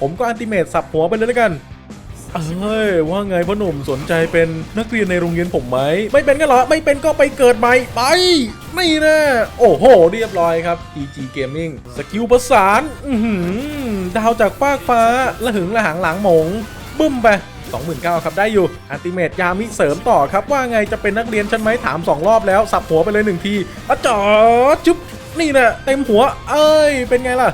ผมก็อันติเมตสับหัวไปเลยแล้วกันเอ้ยว่าไงพ่อหนุ่มสนใจเป็นนักเรียนในโรงเรียนผมไหม ไม่เป็นกันเหรอ ไม่เป็นก็ไปเกิดใหม่ ไป นี่นะโอ้โห เรียบร้อยครับ PG Gaming สกิลประสาน อื้อหือดาวจากฟากฟ้าละหึงละหางหลังหมง บึ้มไป29,000ครับ ได้อยู่อันติเมตยามิเสริมต่อครับ ว่าไงจะเป็นนักเรียนฉันไหมถาม 2 รอบแล้ว สับหัวไปเลย1ทีอะจอจุ๊บนี่นะเต็มหัว เอ้ย เป็นไงล่ะ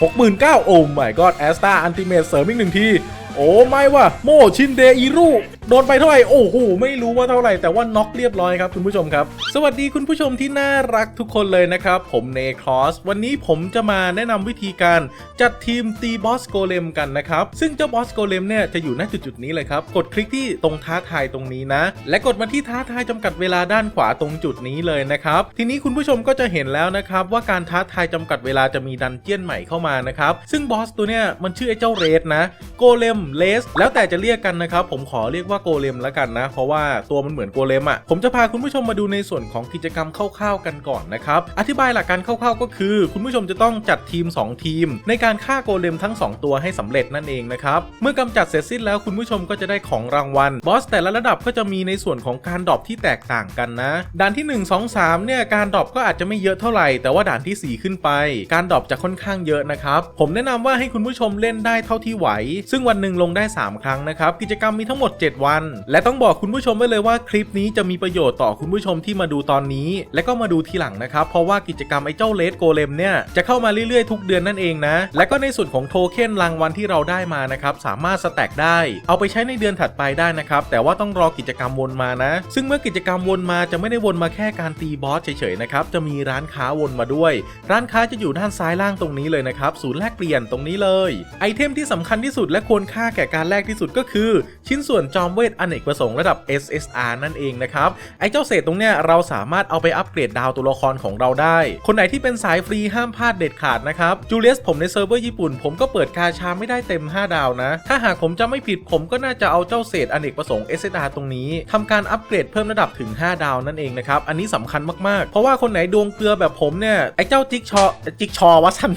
69,000โอ้ my god แอสตาอันติเมตเสริมอีกหนึ่งที โอ้ไม่ว่ะโมชินเดอิรุ โดนไปเท่าไหร่ โอ้โห ไม่รู้ว่าเท่าไหร่ แต่ว่าน็อกเรียบร้อยครับคุณผู้ชมครับ สวัสดีคุณผู้ชมที่น่ารักทุกคนเลยนะครับ ผมเนครอส วันนี้ผมจะมาแนะนำวิธีการจัดทีมตีบอสโกเลมกันนะครับ ซึ่งเจ้าบอสโกเลมเนี่ยจะอยู่ณจุดๆนี้เลยครับ กดคลิกที่ตรงท้าทายตรงนี้นะ และกดมาที่ท้าทายจำกัดเวลาด้านขวาตรงจุดนี้เลยนะครับ ทีนี้คุณผู้ชมก็จะเห็นแล้วนะครับว่าการท้าทายจำกัดเวลาจะมีดันเจี้ยนใหม่เข้ามานะครับ ซึ่งบอสตัวเนี้ยมันชื่อไอ้เจ้าเรสนะ โกเลมเลส แล้วแต่จะเรียกกันนะครับ ผมขอเรียกว่าโกเลมแล้วกันนะ เพราะว่าตัวมันเหมือนโกเลมอะผมจะพาคุณผู้ชมมาดูในส่วนของกิจกรรมคร่าวๆกันก่อนนะครับอธิบายหลักการคร่าวๆก็คือ คุณผู้ชมจะต้องจัดทีม 2 ทีม ในการฆ่าโกเลมทั้ง 2 ตัวให้สำเร็จนั่นเองนะครับเมื่อกำจัดเสร็จสิ้นแล้วคุณผู้ชมก็จะได้ของรางวัลบอสแต่ละระดับก็จะมีในส่วนของการดรอปที่แตกต่างกันนะด่านที่ 1 2 3เนี่ยการดรอปก็อาจจะไม่เยอะเท่าไหร่แต่ว่าด่านทีสี่4 ขึ้นไป การดรอปจะค่อนข้างเยอะนะครับผมแนะนำว่าให้คุณผู้ชมเล่นได้เท่าที่ไหว ซึ่งวันหนึ่งลงได้ 3 ครั้งนะครับกิจกรรมมีทั้งหมด 7วัน และต้องบอกคุณผู้ชมไว้เลยว่าคลิปนี้จะมีประโยชน์ต่อคุณผู้ชมที่มาดูตอนนี้ และก็มาดูทีหลังนะครับ เพราะว่ากิจกรรมไอ้เจ้าเลสโกเลมเนี่ยจะเข้ามาเรื่อยๆทุกเดือนนั่นเองนะ และก็ในส่วนของโทเค็นรางวัลที่เราได้มานะครับสามารถสแต็กได้ เอาไปใช้ในเดือนถัดไปได้นะครับแต่ว่าต้องรอกิจกรรมวนมานะ ซึ่งเมื่อกิจกรรมวนมาจะไม่ได้วนมาแค่การตีบอสเฉยๆนะครับจะมีร้านค้าวนมาด้วย ร้านค้าจะอยู่ด้านซ้ายล่างตรงนี้เลยนะครับศูนย์แลกเปลี่ยนตรงนี้เลย ไอเทมที่สำคัญที่สุดและควรค่าแก่การแลกที่สุดก็คือ ชิ้นส่วนจอมเวทอเนกประสงค์ระดับ SSR นั่นเองนะครับ ไอ้เจ้าเศษตรงเนี้ยเราสามารถเอาไปอัปเกรดดาวตัวละครของเราได้ คนไหนที่เป็นสายฟรีห้ามพลาดเด็ดขาดนะครับ จูเลียสผมในเซิร์ฟเวอร์ญี่ปุ่น ผมก็เปิดกาชาไม่ได้เต็ม 5 ดาวนะ ถ้าหากผมจะไม่ผิดผมก็น่าจะเอาเจ้าเศษอเนกประสงค์ SSR ตรงนี้ทำการอัปเกรดเพิ่มระดับถึง 5 ดาวนั่นเองนะครับ อันนี้สำคัญมากๆ เพราะว่าคนไหนดวงเกลือแบบผมเนี่ยไอ้เจ้าจิกชอจิกชอวะสัน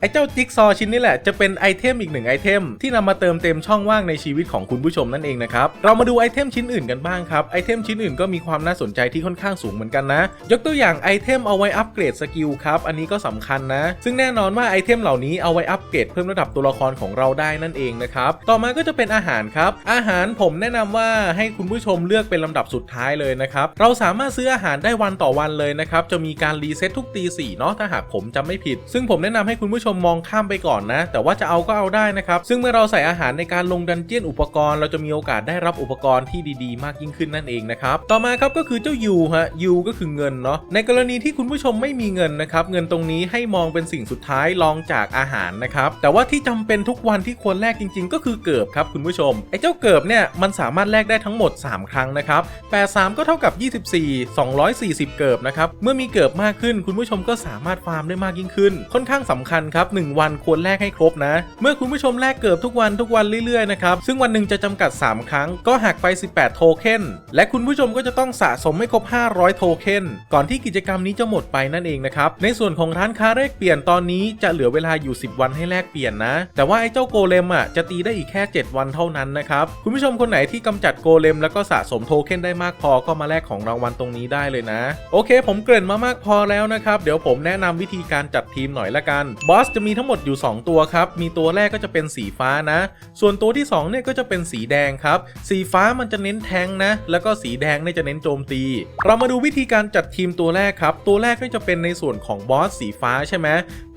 ไอ้เจ้าจิ๊กซอชิ้นนี้แหละจะเป็นไอเทมอีกหนึ่งไอเทมที่นำมาเติมเต็มช่องว่างในชีวิตของคุณผู้ชมนั่นเองนะครับเรามาดูไอเทมชิ้นอื่นกันบ้างครับไอเทมชิ้นอื่นก็มีความน่าสนใจที่ค่อนข้างสูงเหมือนกันนะ ยกตัวอย่างไอเทมเอาไว้อัปเกรดสกิลครับอันนี้ก็สำคัญนะ ซึ่งแน่นอนว่าไอเทมเหล่านี้เอาไว้อัปเกรดเพิ่มระดับตัวละครของเราได้นั่นเองนะครับต่อมาก็จะเป็นอาหารครับอาหารผมแนะนำว่าให้คุณผู้ชมเลือกเป็นลำดับสุดท้ายเลยนะครับเราสามารถซื้ออาหารได้วันต่อวันเลยนะครับจะมีการรีเซ็ตทุกตีสี่เนาะถ้าหากผมจำไม่ผิด ซึ่งผมแนะนำให้คุณผู้ชชมมองข้ามไปก่อนนะ แต่ว่าจะเอาก็เอาได้นะครับ ซึ่งเมื่อเราใส่อาหารในการลงดันเจียนอุปกรณ์เราจะมีโอกาสได้รับอุปกรณ์ที่ดีๆ มากยิ่งขึ้นนั่นเองนะครับต่อมาครับก็คือเจ้ายูฮะยูก็คือเงินเนาะในกรณีที่คุณผู้ชมไม่มีเงินนะครับเงินตรงนี้ให้มองเป็นสิ่งสุดท้ายรองจากอาหารนะครับแต่ว่าที่จำเป็นทุกวันที่ควรแลกจริง ๆ ก็คือเกิบครับคุณผู้ชมไอ้เจ้าเกิบเนี่ยมันสามารถแลกได้ทั้งหมด 3 ครั้งนะครับ83 ก็เท่ากับ 24 240 เกิบนะครับเมื่อมีเกิบมากขึ้นคุณผู้ชมก็สามารถฟาร์มได้มากยิ่งขึ้น ค่อนข้างสำคัญครับ1วันควรแลกให้ครบนะ เมื่อคุณผู้ชมแลกเกิบทุกวันทุกวันเรื่อยๆนะครับซึ่งวันหนึ่งจะจำกัด 3 ครั้งก็หักไป 18 โทเค็นและคุณผู้ชมก็จะต้องสะสมให้ครบ 500 โทเค็นก่อนที่กิจกรรมนี้จะหมดไปนั่นเองนะครับในส่วนของร้านค้าแลกเปลี่ยนตอนนี้จะเหลือเวลาอยู่ 10 วันให้แลกเปลี่ยนนะ แต่ว่าไอ้เจ้าโกเลมอะจะตีได้อีกแค่ 7 วันเท่านั้นนะครับคุณผู้ชมคนไหนที่กำจัดโกเลม แล้วก็สะสมโทเค็นได้มากพอก็มาแลกของรางวัลตรงนี้ได้เลยนะ โอเค ผมเกริ่นมามากพอแล้วนะครับเดี๋ยวผมแนะนำวิธีการจัดทีมหน่อยละกันบอสจะมีทั้งหมดอยู่ 2 ตัวครับ มีตัวแรกก็จะเป็นสีฟ้านะ ส่วนตัวที่2เนี่ยก็จะเป็นสีแดงครับ สีฟ้ามันจะเน้นแทงนะ แล้วก็สีแดงเนี่ยจะเน้นโจมตี เรามาดูวิธีการจัดทีมตัวแรกครับ ตัวแรกก็จะเป็นในส่วนของบอสสีฟ้าใช่ไหม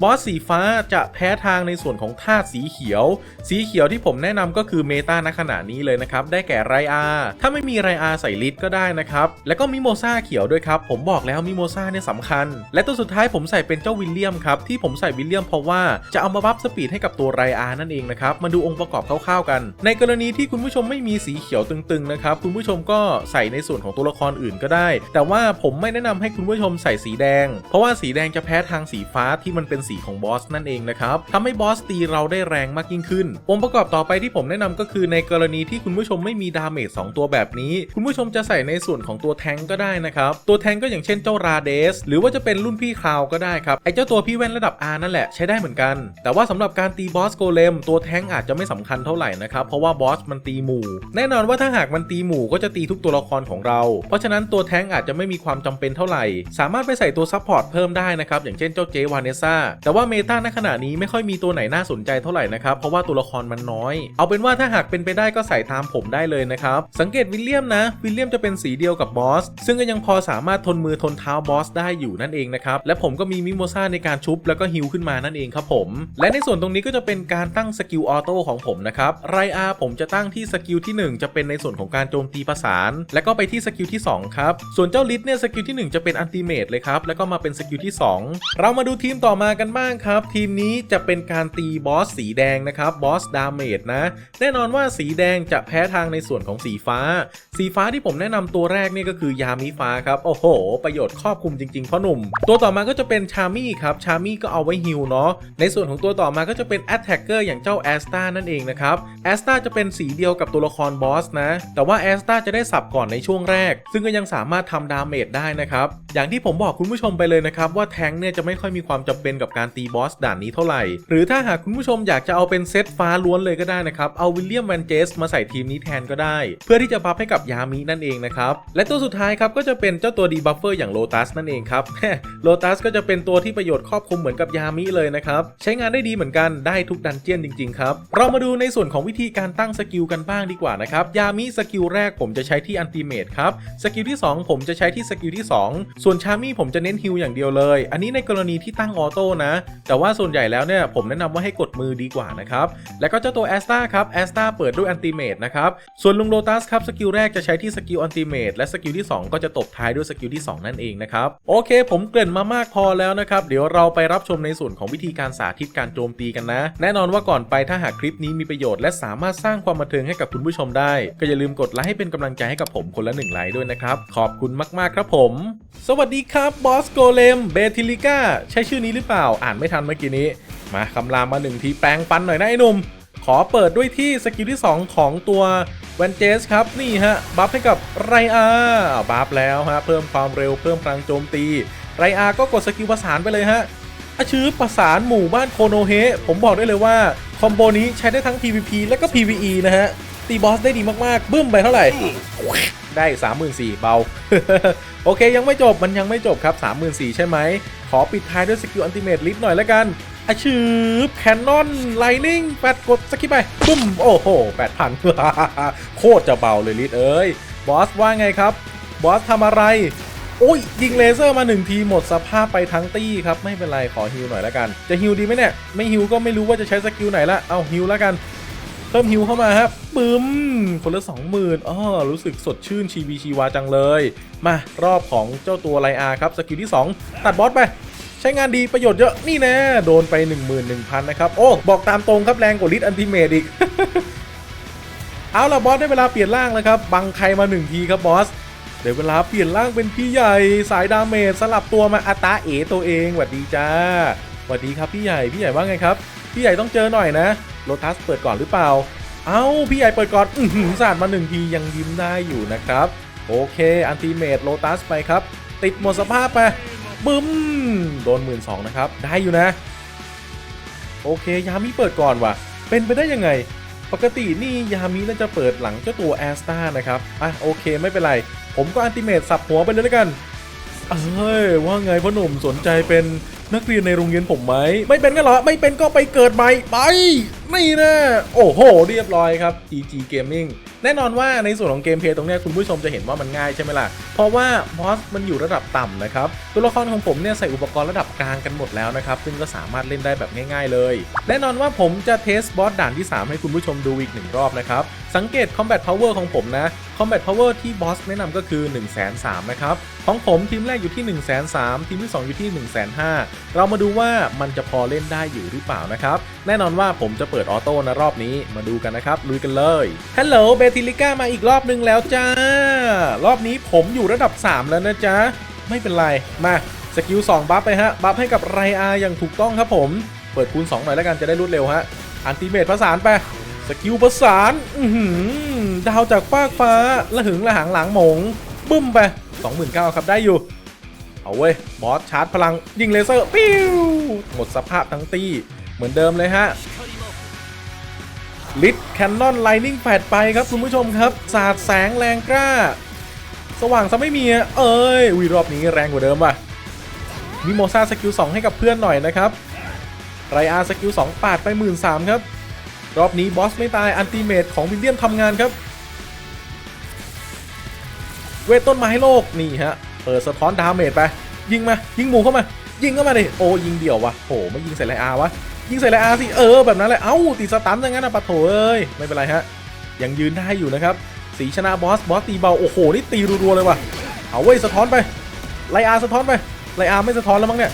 บอสสีฟ้าจะแพ้ทางในส่วนของธาตุสีเขียว สีเขียวที่ผมแนะนำก็คือเมตาณขณะนี้เลยนะครับ ได้แก่ไรอา ถ้าไม่มีไรอาใส่ลิตก็ได้นะครับ แล้วก็มิโมซาเขียวด้วยครับ ผมบอกแล้วมิโมซาเนี่ยสำคัญ และตัวสุดท้ายผมใส่เป็นเจ้าวิลเลียมครับ ที่ผมใส่วิลเลียมเพราะว่าจะเอามาบัฟสปีดให้กับตัวไรอานั่นเองนะครับ มาดูองค์ประกอบคร่าวๆกัน ในกรณีที่คุณผู้ชมไม่มีสีเขียวตึงๆนะครับคุณผู้ชมก็ใส่ในส่วนของตัวละครอื่นก็ได้ แต่ว่าผมไม่แนะนำให้คุณผู้ชมใส่สีแดง เพราะว่าสีแดงจะแพ้ทางสีฟ้าที่มันเป็นสีของบอสนั่นเองนะครับทำให้บอสตีเราได้แรงมากยิ่งขึ้น องค์ประกอบต่อไปที่ผมแนะนำก็คือในกรณีที่คุณผู้ชมไม่มีดาเมจ2ตัวแบบนี้ คุณผู้ชมจะใส่ในส่วนของตัวแทงก็ได้นะครับ ตัวแทงก็อย่างเช่นเจ้าราเดส หรือว่าจะเป็นรุ่นพี่คราวก็ได้ครับไอเจ้าตัวพี่แว่นระดับ R นั่นแหละใช้ได้เหมือนกัน แต่ว่าสำหรับการตีบอสโกเลมตัวแท้งอาจจะไม่สำคัญเท่าไหร่นะครับ เพราะว่าบอสมันตีหมู่ แน่นอนว่าถ้าหากมันตีหมู่ก็จะตีทุกตัวละครของเรา เพราะฉะนั้นตัวแท้งอาจจะไม่มีความจำเป็นเท่าไหร่ สามารถไปใส่ตัวซัพพอร์ตเพิ่มได้นะครับ อย่างเช่นเจ้าเจวานเนซ่า แต่ว่าเมตาในขณะนี้ไม่ค่อยมีตัวไหนน่าสนใจเท่าไหร่นะครับ เพราะว่าตัวละครมันน้อย เอาเป็นว่าถ้าหากเป็นไปได้ก็ใส่ตามผมได้เลยนะครับ สังเกตวิลเลียมนะ วิลเลียมจะเป็นสีเดียวกับบอส ซึ่งก็ยังพอสามารถทนมือทนเท้าบอสได้อยู่นั่นเองนะครับ และผมก็มีมิโมซ่าในการชุบแล้วก็ฮิลขึ้นมานั่นเองครับผม และในส่วนตรงนี้ก็จะเป็นการตั้งสกิลออโต้ของผมนะครับไรอาผมจะตั้งที่สกิลที่ 1 จะเป็นในส่วนของการโจมตีประสาน แล้วก็ไปที่สกิลที่ 2 ครับ ส่วนเจ้าลิทเนี่ยสกิลที่ 1 จะเป็นอันติเมตเลยครับ แล้วก็มาเป็นสกิลที่ 2 เรามาดูทีมต่อมากันบ้างครับ ทีมนี้จะเป็นการตีบอสสีแดงนะครับบอสดาเมจนะ แน่นอนว่าสีแดงจะแพ้ทางในส่วนของสีฟ้า สีฟ้าที่ผมแนะนำตัวแรกเนี่ยก็คือยามิฟ้าครับโอ้โห ประโยชน์ครอบคลุมจริงๆพ่อหนุ่ม ตัวต่อมาก็จะเป็นชามี่ครับชามี่ก็เอาไว้ฮิลเนาะในส่วนของตัวต่อมาก็จะเป็นแอตแทกเกอร์อย่างเจ้าแอสตานั่นเองนะครับแอสตาจะเป็นสีเดียวกับตัวละครบอสนะ แต่ว่าแอสตาจะได้สับก่อนในช่วงแรก ซึ่งก็ยังสามารถทำดาเมจได้นะครับ อย่างที่ผมบอกคุณผู้ชมไปเลยนะครับว่าแทงเนี่ยจะไม่ค่อยมีความจำเป็นกับการตีบอสด่านนี้เท่าไหร่ หรือถ้าหากคุณผู้ชมอยากจะเอาเป็นเซตฟ้าล้วนเลยก็ได้นะครับ เอาวิลเลียมแวนเจสมาใส่ทีมนี้แทนก็ได้ เพื่อที่จะบัฟให้กับยามินั่นเองนะครับ และตัวสุดท้ายครับก็จะเป็นเจ้าตัวดีบัฟเฟอร์อย่างโลตัสนั่นเองครับโลตัสก็จะเป็นตัวที่ประโยชน์ครอบคลุมเหมือนกับยามิเลยนะครับ ใช้งานได้ดีเหมือนกันได้ทุกดันเจียนจริง ๆ ครับ เรามาดูในส่วนของวิธีการตั้งสกิลกันบ้างดีกว่านะครับ ยามิสกิลแรกผมจะใช้ที่อันติเมตครับสกิลที่ 2 ผมจะใช้ที่สกิลที่ 2 ส่วนชามี่ผมจะเน้นฮิลอย่างเดียวเลย อันนี้ในกรณีที่ตั้งออโต้นะ แต่ว่าส่วนใหญ่แล้วเนี่ยผมแนะนำว่าให้กดมือดีกว่านะครับ แล้วก็เจ้าตัวแอสตาครับแอสตาเปิดด้วยอันติเมตนะครับส่วนลุงโลตัสครับสกิลแรกจะใช้ที่สกิลอันติเมตและสกิลที่ 2 ก็จะตบท้ายด้วยสกิลที่ 2 นั่นเองนะครับโอเค ผมเกริ่นมามากพอแล้วนะครับเดี๋ยวเราไปรับชมในส่วนของวิธีการสาธิตการโจมตีกันนะ แน่นอนว่าก่อนไปถ้าหากคลิปนี้มีประโยชน์และสามารถสร้างความบันเทิงให้กับคุณผู้ชมได้ ก็อย่าลืมกดไลค์ให้เป็นกำลังใจให้กับผมคนละหนึ่งไลค์ด้วยนะครับ ขอบคุณมากๆครับผม สวัสดีครับบอสโกเลมเบทิลิก้าใช่ชื่อนี้หรือเปล่าอ่านไม่ทันเมื่อกี้นี้ มาคำรามมาหนึ่งทีแปลงฟันหน่อยนะไอ้หนุ่มขอเปิดด้วยที่สกิลที่ 2 ของตัวแวนเจสครับ นี่ฮะ บัฟให้กับไรอาบัฟแล้วฮะ เพิ่มความเร็วเพิ่มพลังโจมตี ไรอาก็กดสกิลประสานไปเลยฮะ อาชื้อประสานหมู่บ้านโคโนเฮะผมบอกได้เลยว่า คอมโบนี้ใช้ได้ทั้ง PVP และก็ PVE นะฮะ ตีบอสได้ดีมากๆ บึ้มไปเท่าไหร่ ได้ 34,000เบา โอเคยังไม่จบมันยังไม่จบครับ 34,000 ใช่ไหม ขอปิดท้ายด้วยสกิลอันติเมตลิฟหน่อยแล้วกันอาชืบแคนนอนไลนิ่งแปดกดสกิปไปปุ้ม โอ้โห8,000โคตรจะเบาเลยลิฟเอ้ย บอสว่าไงครับ บอสทำอะไร โอ้ยยิงเลเซอร์มาหนึ่งทีหมดสภาพไปทั้งตี้ครับ ไม่เป็นไร ขอฮิวหน่อยล้วกัน จะฮิวดีไหมเนี่ย ไม่ฮิวก็ไม่รู้ว่าจะใช้สกิลไหนละเอาฮิวล้วกัน เพิ่มฮิวเข้ามาครับปึ้ม คนละสองหมื่นอ๋อรู้สึกสดชื่นชีวีชีวาจังเลย มารอบของเจ้าตัวไลอาครับสกิลที่ 2 ตัดบอสไปใช้งานดีประโยชน์เยอะนี่แน่โดนไป 11,000 นะครับ โอ้ บอกตามตรงครับแรงกว่าลิทอันติเมตอีก เอาละบอสได้เวลาเปลี่ยนร่างแล้วครับ บังใครมาหนึ่งทีครับบอส เดี๋ยวเวลาเปลี่ยนร่างเป็นพี่ใหญ่สายดาเมจสลับตัวมาอัตาเอตัวเองหวัดดีจ้าหวัดดีครับพี่ใหญ่พี่ใหญ่ว่าไงครับ พี่ใหญ่ต้องเจอหน่อยนะโลตัสเปิดก่อนหรือเปล่า เอ้าพี่ใหญ่เปิดก่อนอือหือสาดมาหนึ่งทียังยิ้มได้อยู่นะครับ โอเคอันติเมตโลตัสไปครับ ติดหมดสภาพไปบึ้มโดนหมื่นสองนะครับ ได้อยู่นะ โอเคยามิเปิดก่อนว่ะ เป็นไปได้ยังไง ปกตินี่ยามิน่าจะเปิดหลังเจ้าตัวแอสตานะครับอะโอเคไม่เป็นไร ผมก็อันติเมตสับหัวไปเลยแล้วกัน เอ้ยว่าไงพ่อหนุ่มสนใจเป็นนักเรียนในโรงเรียนผมไหม ไม่เป็นก็เหรอ ไม่เป็นก็ไปเกิดใหม่ ไป นี่นะโอ้โห เรียบร้อยครับ GG Gaming แน่นอนว่าในส่วนของเกมเพลย์ตรงนี้คุณผู้ชมจะเห็นว่ามันง่ายใช่ไหมล่ะ เพราะว่าบอสมันอยู่ระดับต่ำนะครับ ตัวละครของผมเนี่ยใส่อุปกรณ์ระดับกลางกันหมดแล้วนะครับ ซึ่งก็สามารถเล่นได้แบบง่ายๆเลย แน่นอนว่าผมจะเทสบอสด่านที่ 3 ให้คุณผู้ชมดูอีกหนึ่งรอบนะครับ สังเกต Combat Power ของผมนะ Combat Power ที่บอสแนะนำก็คือ1 3 0 0 0นะครับ ของผมทีมแรกอยู่ที่1 3 0 0 0ทีมที่ 2 อยู่ที่1 5 0 0 0เรามาดูว่ามันจะพอเล่นได้อยู่หรือเปล่านะครับ แน่นอนว่าผมจะเปิดิดออโต้นะรอบนี้มาดูกันนะครับลุยกันเลยฮัลโหลเบติลิก้ามาอีกรอบนึงแล้วจ้า รอบนี้ผมอยู่ระดับ 3 แล้วนะจ๊ะ ไม่เป็นไร มาสกิล2บัฟไปฮะ บัฟให้กับไรอาอย่างถูกต้องครับผม เปิดคูณ2หน่อยแล้วกันจะได้รวดเร็วฮะ อันติเมตประสานไปสกิลประสานอือหือดาวจากฟากฟ้าละหึงละหางหลังหมงบึ้มไป29,000ครับได้อยู่ เอาเว้ย บอสชาร์จพลังยิงเลเซอร์ปิ้วหมดสภาพทั้งตีเหมือนเดิมเลยฮะ ลิดแคนนอนไลนิ่งแฟดไปครับคุณผู้ชมครับสาดแสงแรงกล้า สว่างซะไม่มีอะเอ้ยวีรอบนี้แรงกว่าเดิมว่ะมิโมซาสกิล2ให้กับเพื่อนหน่อยนะครับ ไรอาสกิล2ปาดไป 1 3ื่นครับ รอบนี้บอสไม่ตายอันติเมตของวิลเลียมทำงานครับ เวทต้นไม้โลกนี่ฮะ เปิดสะท้อนดาเมจไป ยิงมา ยิงหมูเข้ามา ยิงเข้ามาดิ โอ้ยิงเดี่ยววะโหไม่ยิงใส่ไรอาวะ ยิงใส่ไรอาสิเออแบบนั้นแหละเอ้าติดสตันอย่างนั้นนะปะโถเอ้ยไม่เป็นไรฮะยังยืนได้อยู่นะครับสีชนะบอสบอสตีเบาโอ้โหนี่ตีรัวๆเลยว่ะเอาเว้ยสะท้อนไปไรอาสะท้อนไปไรอาไม่สะท้อนแล้วมั้งเนี่ย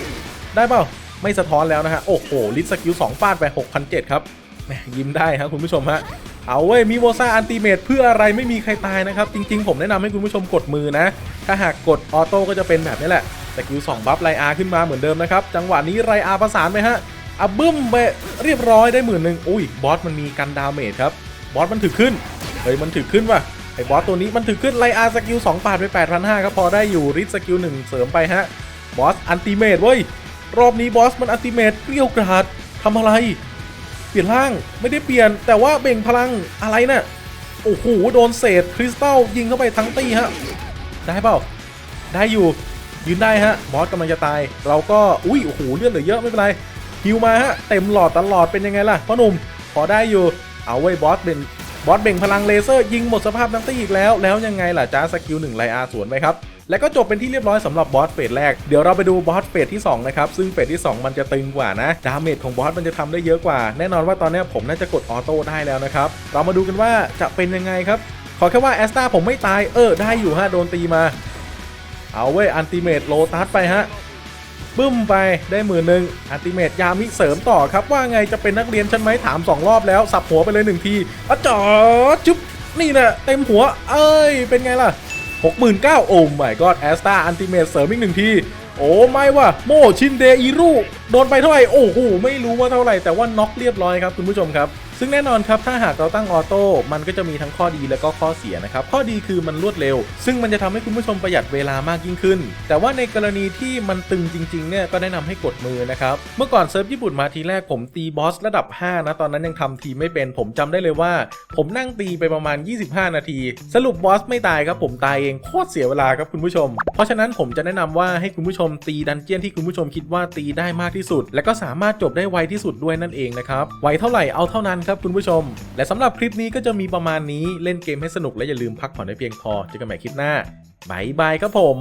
ได้เปล่าไม่สะท้อนแล้วนะฮะโอ้โหลิสสกิล2ฟาดไป6,007ครับแหมยิ้มได้ครับคุณผู้ชมฮะเอาเว้ยมีโวซ่าอันติเมตเพื่ออะไรไม่มีใครตายนะครับ จริง ๆ ผมแนะนำให้คุณผู้ชมกดมือนะ ถ้าหากกดออโต้ก็จะเป็นแบบนี้แหละสกิล2บัฟไลอาขึ้นมาเหมือนเดิมนะครับ จังหวะนี้ไรอาประสานไปฮะ อะบึ้มไปเรียบร้อยได้หมื่นหนึ่งอุ้ยบอสมันมีกันดาเมจครับบอสมันถือขึ้นเฮ้ยมันถือขึ้นว่ะไอ้บอสตัวนี้มันถือขึ้นไลอาสกิล2ปาดไป8,500ครับพอได้อยู่ริสสกิล1เสริมไปฮะบอสอันติเมตเว้ยรอบนี้บอสมันอันติเมตเกลี้ยวกราดทำอะไร เปลี่ยนร่างไม่ได้เปลี่ยน แต่ว่าเบ่งพลังอะไรนะ่ะโอ้โหโดนเศษคริสตัลยิงเข้าไปทั้งตีฮะได้เปล่าได้อยู่ยืนได้ฮะบอสกำลังจะตาย เราก็อุ้ยโอ้โหเลือดเหลือเยอะไม่เป็นไร ฮิวมาฮะเต็มหลอดตลอดเป็นยังไงล่ะพ่อหนุ่มพอได้อยู่เอาไว้บอสเป็นบอสเบ่งพลังเลเซอร์ยิงหมดสภาพทั้งตีอีกแล้ว แล้วยังไงล่ะจ้าสกิลหนึ่งไลอาสวนไปครับ และก็จบเป็นที่เรียบร้อยสำหรับบอสเฟสแรก เดี๋ยวเราไปดูบอสเฟสที่ 2 นะครับ ซึ่งเฟสที่ 2 มันจะตึงกว่านะ ดาเมจของบอสมันจะทำได้เยอะกว่า แน่นอนว่าตอนนี้ผมน่าจะกดออโต้ได้แล้วนะครับ เรามาดูกันว่าจะเป็นยังไงครับ ขอแค่ว่าแอสตาผมไม่ตาย เออ ได้อยู่ฮะ โดนตีมา เอาเว้ย อันติเมตโลตัสไปฮะ บึ้มไปได้หมื่นหนึ่งอัติเมตยามิเสริมต่อครับ ว่าไงจะเป็นนักเรียนฉันไหมถาม 2 รอบแล้ว สับหัวไปเลย 1 ทีอะจอจุ๊บนี่นะเต็มหัว เอ้ย เป็นไงล่ะ 69,000โอ้ไม่ก็แอสตาอันติเมตเสริมอีกหนึ่งที โอ้ไม่ว่ะโมชินเดอิรุโดนไปเท่าไหร่ โอ้โห ไม่รู้ว่าเท่าไหร่ แต่ว่าน็อกเรียบร้อยครับคุณผู้ชมครับ ซึ่งแน่นอนครับถ้าหากเราตั้งออโต้มันก็จะมีทั้งข้อดีและก็ข้อเสียนะครับ ข้อดีคือมันรวดเร็ว ซึ่งมันจะทำให้คุณผู้ชมประหยัดเวลามากยิ่งขึ้น แต่ว่าในกรณีที่มันตึงจริงๆเนี่ยก็แนะนำให้กดมือนะครับเมื่อก่อนเซิร์ฟญี่ปุ่นมาทีแรกผมตีบอสระดับ 5 นะตอนนั้นยังทำทีไม่เป็น ผมจำได้เลยว่า ผมนั่งตีไปประมาณ 25 นาที สรุปบอสไม่ตายครับผมตายเองโคตรเสียเวลาครับคุณผู้ชม เพราะฉะนั้นผมจะแนะนำว่าให้คุณผู้ชมตีดันเจียนที่คุณผู้ชมคิดว่าตีได้มากที่สุด และก็สามารถจบได้ไวที่สุดด้วยนั่นเองนะครับไวเท่าไหร่เอาเท่านั้นครับคุณผู้ชม และสำหรับคลิปนี้ก็จะมีประมาณนี้เล่นเกมให้สนุกและอย่าลืมพักผ่อนให้เพียงพอเจอกันใหม่คลิปหน้าบายบายครับผม